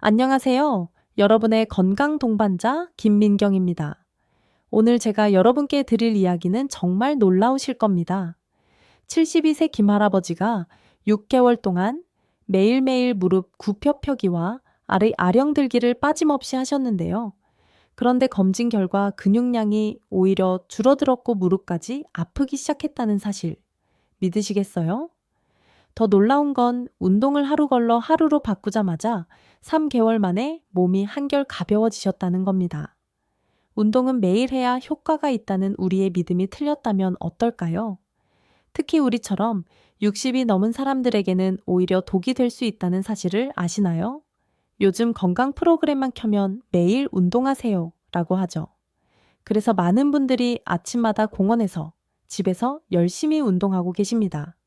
안녕하세요. 여러분의 건강 동반자 김민경입니다. 오늘 제가 여러분께 드릴 이야기는 정말 놀라우실 겁니다. 72세 김할아버지가 6개월 동안 매일매일 무릎 굽혀펴기와 아래 아령 들기를 빠짐없이 하셨는데요. 그런데 검진 결과 근육량이 오히려 줄어들었고 무릎까지 아프기 시작했다는 사실 믿으시겠어요? 더 놀라운 건 운동을 하루 걸러 하루로 바꾸자마자 3개월 만에 몸이 한결 가벼워지셨다는 겁니다. 운동은 매일 해야 효과가 있다는 우리의 믿음이 틀렸다면 어떨까요? 특히 우리처럼 60이 넘은 사람들에게는 오히려 독이 될 수 있다는 사실을 아시나요? 요즘 건강 프로그램만 켜면 매일 운동하세요 라고 하죠. 그래서 많은 분들이 아침마다 공원에서 집에서 열심히 운동하고 계십니다.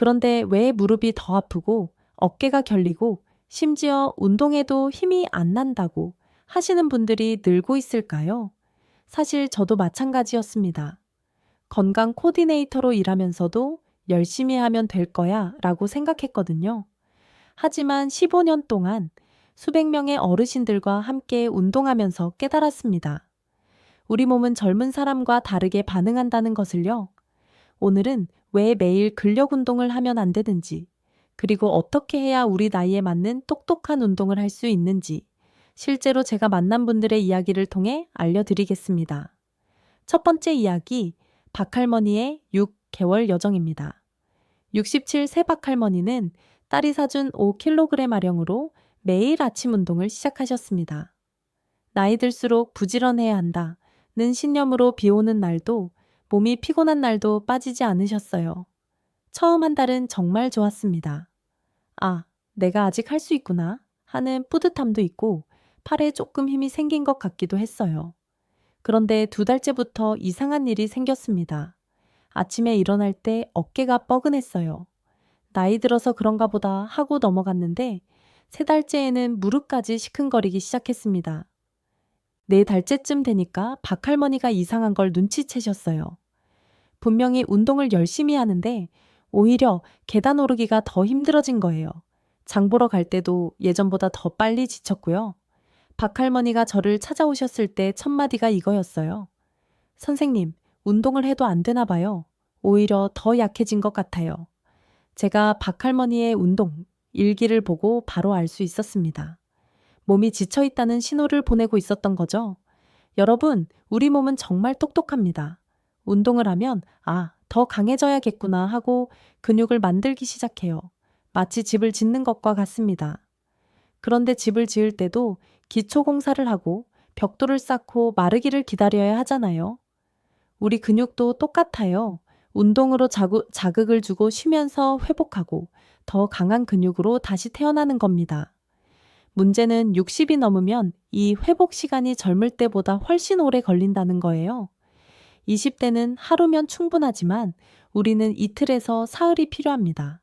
그런데 왜 무릎이 더 아프고 어깨가 결리고 심지어 운동해도 힘이 안 난다고 하시는 분들이 늘고 있을까요? 사실 저도 마찬가지였습니다. 건강 코디네이터로 일하면서도 열심히 하면 될 거야 라고 생각했거든요. 하지만 15년 동안 수백 명의 어르신들과 함께 운동하면서 깨달았습니다. 우리 몸은 젊은 사람과 다르게 반응한다는 것을요. 오늘은 왜 매일 근력 운동을 하면 안 되는지, 그리고 어떻게 해야 우리 나이에 맞는 똑똑한 운동을 할 수 있는지, 실제로 제가 만난 분들의 이야기를 통해 알려드리겠습니다. 첫 번째 이야기, 박할머니의 6개월 여정입니다. 67세 박할머니는 딸이 사준 5kg 아령으로 매일 아침 운동을 시작하셨습니다. 나이 들수록 부지런해야 한다는 신념으로 비 오는 날도 몸이 피곤한 날도 빠지지 않으셨어요. 처음 한 달은 정말 좋았습니다. 아, 내가 아직 할 수 있구나 하는 뿌듯함도 있고 팔에 조금 힘이 생긴 것 같기도 했어요. 그런데 두 달째부터 이상한 일이 생겼습니다. 아침에 일어날 때 어깨가 뻐근했어요. 나이 들어서 그런가 보다 하고 넘어갔는데 세 달째에는 무릎까지 시큰거리기 시작했습니다. 네 달째쯤 되니까 박할머니가 이상한 걸 눈치채셨어요. 분명히 운동을 열심히 하는데 오히려 계단 오르기가 더 힘들어진 거예요. 장 보러 갈 때도 예전보다 더 빨리 지쳤고요. 박할머니가 저를 찾아오셨을 때 첫마디가 이거였어요. 선생님, 운동을 해도 안 되나 봐요. 오히려 더 약해진 것 같아요. 제가 박할머니의 운동, 일기를 보고 바로 알 수 있었습니다. 몸이 지쳐 있다는 신호를 보내고 있었던 거죠. 여러분, 우리 몸은 정말 똑똑합니다. 운동을 하면, 아, 더 강해져야겠구나 하고 근육을 만들기 시작해요. 마치 집을 짓는 것과 같습니다. 그런데 집을 지을 때도 기초 공사를 하고 벽돌을 쌓고 마르기를 기다려야 하잖아요. 우리 근육도 똑같아요. 운동으로 자구, 자극을 주고 쉬면서 회복하고 더 강한 근육으로 다시 태어나는 겁니다. 문제는 60이 넘으면 이 회복 시간이 젊을 때보다 훨씬 오래 걸린다는 거예요. 20대는 하루면 충분하지만 우리는 이틀에서 사흘이 필요합니다.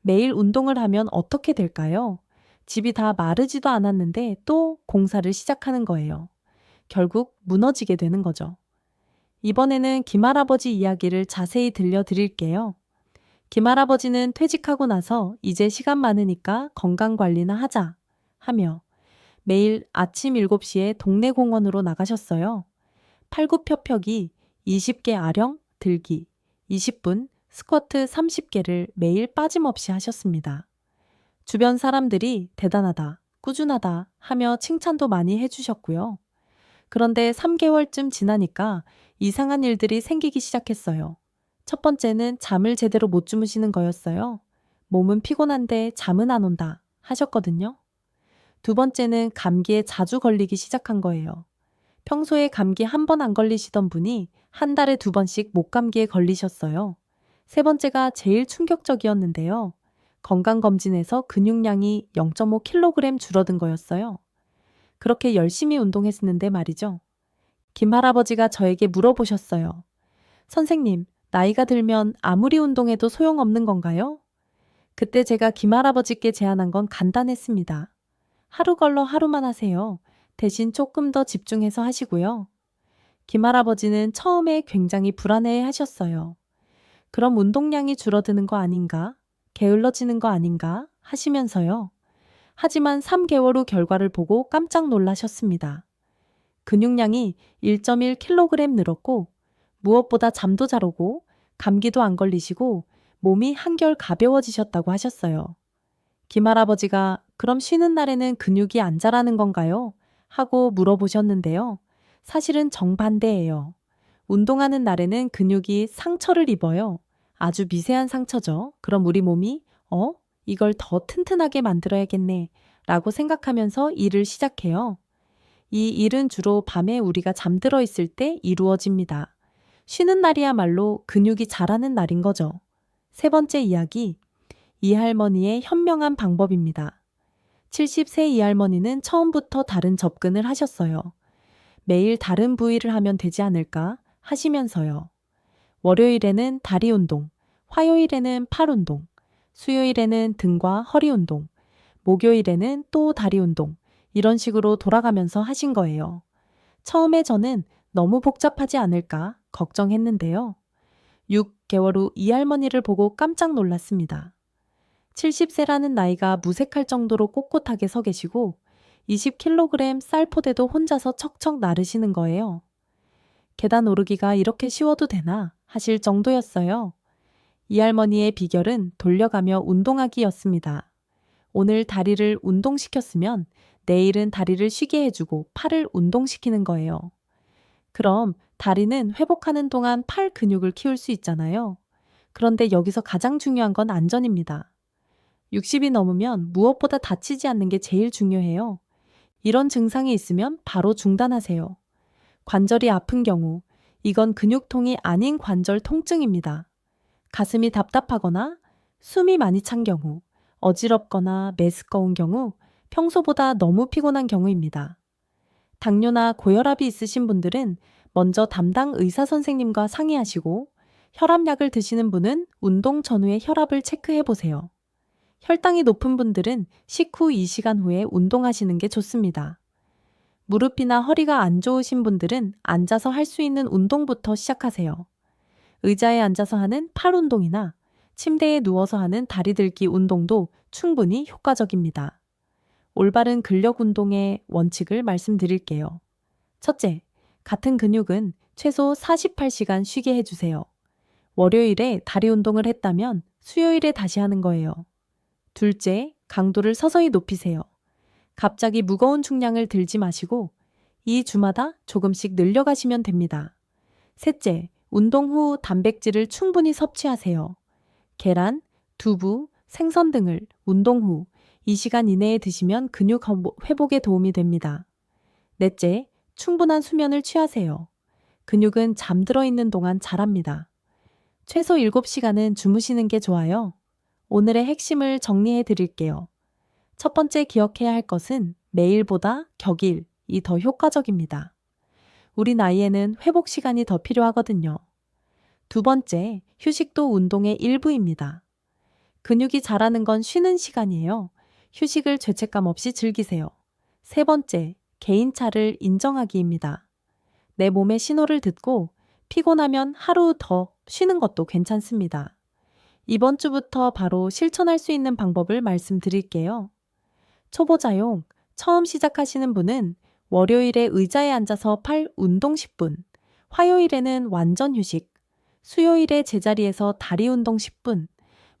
매일 운동을 하면 어떻게 될까요? 집이 다 마르지도 않았는데 또 공사를 시작하는 거예요. 결국 무너지게 되는 거죠. 이번에는 김할아버지 이야기를 자세히 들려드릴게요. 김할아버지는 퇴직하고 나서 이제 시간 많으니까 건강 관리나 하자 하며 매일 아침 7시에 동네 공원으로 나가셨어요. 팔굽혀펴기 20개 아령 들기 20분 스쿼트 30개를 매일 빠짐없이 하셨습니다. 주변 사람들이 대단하다, 꾸준하다 하며 칭찬도 많이 해주셨고요. 그런데 3개월쯤 지나니까 이상한 일들이 생기기 시작했어요. 첫 번째는 잠을 제대로 못 주무시는 거였어요. 몸은 피곤한데 잠은 안 온다 하셨거든요. 두 번째는 감기에 자주 걸리기 시작한 거예요. 평소에 감기 한 번 안 걸리시던 분이 한 달에 두 번씩 목감기에 걸리셨어요. 세 번째가 제일 충격적이었는데요. 건강검진에서 근육량이 0.5kg 줄어든 거였어요. 그렇게 열심히 운동했는데 말이죠. 김할아버지가 저에게 물어보셨어요. 선생님, 나이가 들면 아무리 운동해도 소용없는 건가요? 그때 제가 김할아버지께 제안한 건 간단했습니다. 하루 걸러 하루만 하세요. 대신 조금 더 집중해서 하시고요. 김할아버지는 처음에 굉장히 불안해 하셨어요. 그럼 운동량이 줄어드는 거 아닌가? 게을러지는 거 아닌가? 하시면서요. 하지만 3개월 후 결과를 보고 깜짝 놀라셨습니다. 근육량이 1.1kg 늘었고 무엇보다 잠도 잘 오고 감기도 안 걸리시고 몸이 한결 가벼워지셨다고 하셨어요. 김할아버지가 그럼 쉬는 날에는 근육이 안 자라는 건가요? 하고 물어보셨는데요. 사실은 정반대예요. 운동하는 날에는 근육이 상처를 입어요. 아주 미세한 상처죠. 그럼 우리 몸이 어? 이걸 더 튼튼하게 만들어야겠네. 라고 생각하면서 일을 시작해요. 이 일은 주로 밤에 우리가 잠들어 있을 때 이루어집니다. 쉬는 날이야말로 근육이 자라는 날인 거죠. 세 번째 이야기. 이 할머니의 현명한 방법입니다. 70세 이 할머니는 처음부터 다른 접근을 하셨어요. 매일 다른 부위를 하면 되지 않을까 하시면서요. 월요일에는 다리 운동, 화요일에는 팔 운동, 수요일에는 등과 허리 운동, 목요일에는 또 다리 운동, 이런 식으로 돌아가면서 하신 거예요. 처음에 저는 너무 복잡하지 않을까 걱정했는데요. 6개월 후 이 할머니를 보고 깜짝 놀랐습니다. 70세라는 나이가 무색할 정도로 꼿꼿하게 서 계시고 20kg 쌀포대도 혼자서 척척 나르시는 거예요. 계단 오르기가 이렇게 쉬워도 되나 하실 정도였어요. 이 할머니의 비결은 돌려가며 운동하기였습니다. 오늘 다리를 운동시켰으면 내일은 다리를 쉬게 해주고 팔을 운동시키는 거예요. 그럼 다리는 회복하는 동안 팔 근육을 키울 수 있잖아요. 그런데 여기서 가장 중요한 건 안전입니다. 60이 넘으면 무엇보다 다치지 않는 게 제일 중요해요. 이런 증상이 있으면 바로 중단하세요. 관절이 아픈 경우, 이건 근육통이 아닌 관절 통증입니다. 가슴이 답답하거나 숨이 많이 찬 경우, 어지럽거나 메스꺼운 경우, 평소보다 너무 피곤한 경우입니다. 당뇨나 고혈압이 있으신 분들은 먼저 담당 의사 선생님과 상의하시고 혈압약을 드시는 분은 운동 전후에 혈압을 체크해 보세요. 혈당이 높은 분들은 식후 2시간 후에 운동하시는 게 좋습니다. 무릎이나 허리가 안 좋으신 분들은 앉아서 할 수 있는 운동부터 시작하세요. 의자에 앉아서 하는 팔 운동이나 침대에 누워서 하는 다리 들기 운동도 충분히 효과적입니다. 올바른 근력 운동의 원칙을 말씀드릴게요. 첫째, 같은 근육은 최소 48시간 쉬게 해주세요. 월요일에 다리 운동을 했다면 수요일에 다시 하는 거예요. 둘째, 강도를 서서히 높이세요. 갑자기 무거운 중량을 들지 마시고 이 주마다 조금씩 늘려가시면 됩니다. 셋째, 운동 후 단백질을 충분히 섭취하세요. 계란, 두부, 생선 등을 운동 후 2시간 이내에 드시면 근육 회복에 도움이 됩니다. 넷째, 충분한 수면을 취하세요. 근육은 잠들어 있는 동안 자랍니다. 최소 7시간은 주무시는 게 좋아요. 오늘의 핵심을 정리해 드릴게요. 첫 번째 기억해야 할 것은 매일보다 격일이 더 효과적입니다. 우리 나이에는 회복 시간이 더 필요하거든요. 두 번째, 휴식도 운동의 일부입니다. 근육이 자라는 건 쉬는 시간이에요. 휴식을 죄책감 없이 즐기세요. 세 번째, 개인차를 인정하기입니다. 내 몸의 신호를 듣고 피곤하면 하루 더 쉬는 것도 괜찮습니다. 이번 주부터 바로 실천할 수 있는 방법을 말씀드릴게요. 초보자용, 처음 시작하시는 분은 월요일에 의자에 앉아서 팔 운동 10분, 화요일에는 완전 휴식, 수요일에 제자리에서 다리 운동 10분,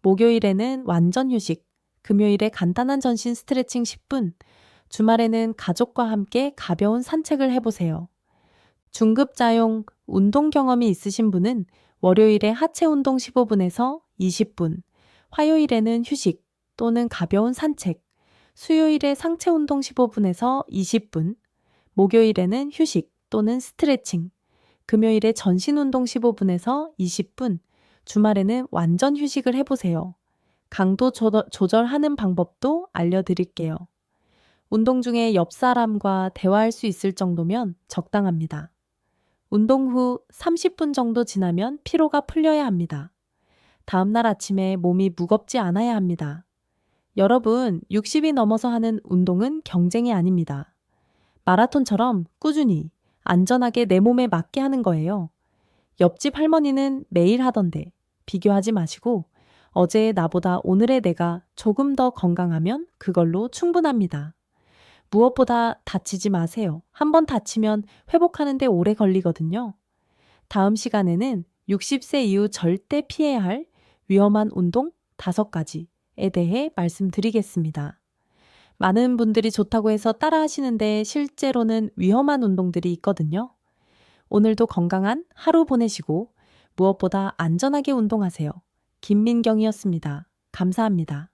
목요일에는 완전 휴식, 금요일에 간단한 전신 스트레칭 10분, 주말에는 가족과 함께 가벼운 산책을 해보세요. 중급자용 운동 경험이 있으신 분은 월요일에 하체 운동 15분에서 20분, 화요일에는 휴식 또는 가벼운 산책, 수요일에 상체 운동 15분에서 20분, 목요일에는 휴식 또는 스트레칭, 금요일에 전신 운동 15분에서 20분, 주말에는 완전 휴식을 해보세요. 강도 조절하는 방법도 알려드릴게요. 운동 중에 옆 사람과 대화할 수 있을 정도면 적당합니다. 운동 후 30분 정도 지나면 피로가 풀려야 합니다. 다음날 아침에 몸이 무겁지 않아야 합니다. 여러분, 60이 넘어서 하는 운동은 경쟁이 아닙니다. 마라톤처럼 꾸준히, 안전하게 내 몸에 맞게 하는 거예요. 옆집 할머니는 매일 하던데 비교하지 마시고 어제의 나보다 오늘의 내가 조금 더 건강하면 그걸로 충분합니다. 무엇보다 다치지 마세요. 한번 다치면 회복하는데 오래 걸리거든요. 다음 시간에는 60세 이후 절대 피해야 할 위험한 운동 5가지에 대해 말씀드리겠습니다. 많은 분들이 좋다고 해서 따라 하시는데 실제로는 위험한 운동들이 있거든요. 오늘도 건강한 하루 보내시고 무엇보다 안전하게 운동하세요. 김민경이었습니다. 감사합니다.